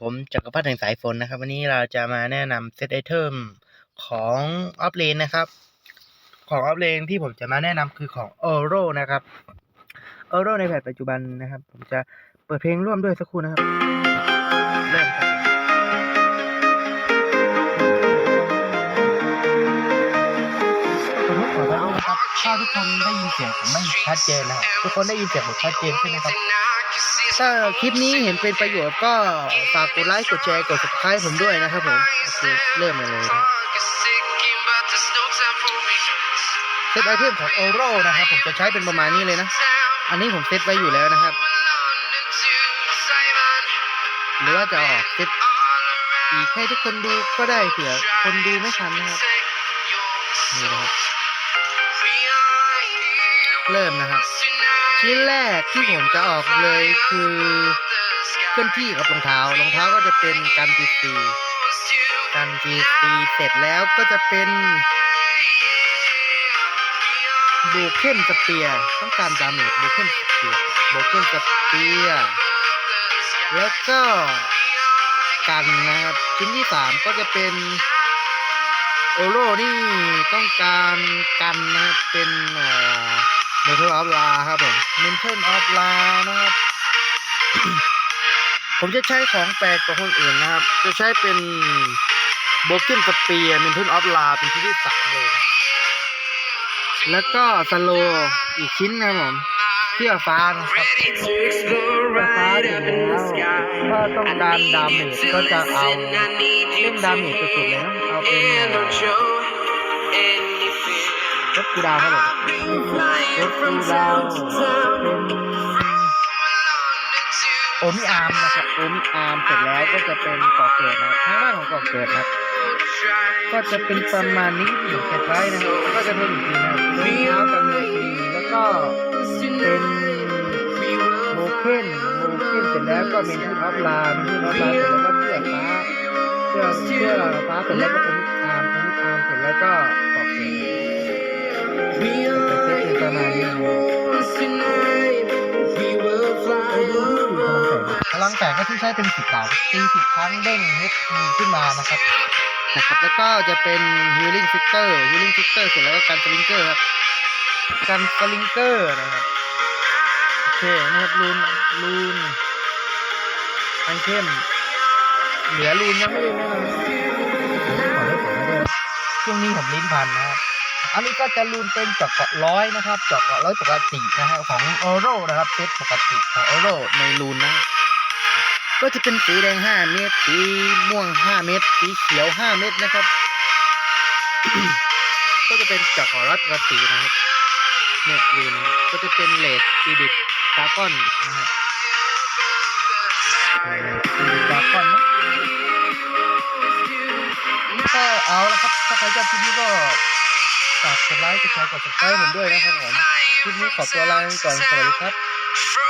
ผมจักรพัฒน์แห่งสายฝนนะครับ วันนี้เราจะมาแนะนำเซตไอเทมของออฟเลนนะครับ ของออฟเลนที่ผมจะมาแนะนำคือของโอโรนะครับโอโรในแพทปัจจุบันนะครับ ผมจะเปิดเพลงร่วมด้วยสักครู่นะครับเริ่มครับขอโทษขอโทษนะครับถ้าทุกคนได้ยินเสียงผมไม่ชัดเจนนะครับทุกคนได้ยินเสียงผมชัดเจนใช่ไหมครับ ถ้าคลิปนี้เห็นเป็นประโยชน์ก็ฝากกดไลค์กดแชร์กด subscribe ผมด้วยนะครับผมโอเคเริ่มเลยนะเซตไอเทมของโอโรนะครับผมจะใช้เป็นประมาณนี้เลยนะ อันนี้ผมเซตไว้อยู่แล้วนะครับ หรือว่าจะออกเซตอีกให้ทุกคนดูก็ได้เผื่อคนดูไม่ทันนะครับนี่นะครับเริ่มนะครับ ชิ้นแรกที่ผมจะออกเลยคือเคลื่อนที่กับรองเท้ารองเท้าก็จะเป็นการจีซีการจีซีเสร็จแล้วก็จะเป็นบูเคนสเปียต้องการดาเมจบูเคนสเปียร์บูเคนสเปียแล้วก็กันนะครับชิ้นที่สามก็จะเป็นโอโรนี่ต้องการกันนะครับเป็นเอ่อ เมทัลออฟลาครับผมเมทัลออฟลานะครับ ผมจะใช้ของแปลกกว่าคนอื่นนะครับ จะใช้เป็นโบกินสเปียร์เมทัลออฟลาเป็นชิ้นที่สามเลยนะแล้วก็สโลอีกชิ้นนะครับผมเสื้อฟ้านะครับเสื้อฟ้าถึงแล้วถ้าต้องการดาเมจก็จะเอาเล่นดาเมจสุดๆเลยนะเอาเป็นรถ กูดาวครับผมรถคูดาวโอมิอาร์มนะครับโอมิอาร์มเสร็จแล้วก็จะเป็นเกาะเกิดนะครับทางด้านของเกาะเกิดนะก็จะเป็นประมาณนี้ที่ผมเก็บไว้นะครับก็จะเป็นอีกทีนะครับรองเท้ากันเลยแล้วก็เป็นโมเคนโมเคนเสร็จแล้วก็เมนทูออฟลาเมนทูออฟลาเสร็จแล้วก็เสื้อฟ้าเสื้อเสื้อฟ้าเสร็จแล้วก็โอมิอาร์มโอมิอาร์มเสร็จแล้วก็ พลังแสงก็ที่ใช้เป็นสิบเหลาตีสิบครั้งเด้งเฮดมีขึ้นมานะครับนะครับ แล้วก็จะเป็น healing factor healing factor เสร็จแล้วก็การสลิงเกอร์ครับการสลิงเกอร์นะครับโอเคนะครับลูนลูนอันเข้มเหลือลูนยังไม่ได้แนะนำขอได้ขอได้ด้วยช่วงนี้ผมลิ้นพันนะ อันนี้ก็จะรูนเป็นเจาะเกาะร้อยนะครับเจาะเกาะร้อยปกตินะครับของโอโรนะครับเซตปกติของโอโรในรูนนะก็จะเป็นสีแดง5เม็ดสีม่วง5เม็ดสีเขียว5เม็ดนะครับ ก็จะเป็นเจาะเกาะร้อยปกตินะครับเนี่ยรูนก็จะเป็นเลสอีดิทดากอนนะครับอีดิทดากอนนะก็เอาละครับ ถ้าใครชอบคลิปนี้ก็ กดไลค์ กดแชร์ กด subscribe ผมด้วยนะครับผมคลิปนี้ขอตัวลาไปก่อน สวัสดีครับ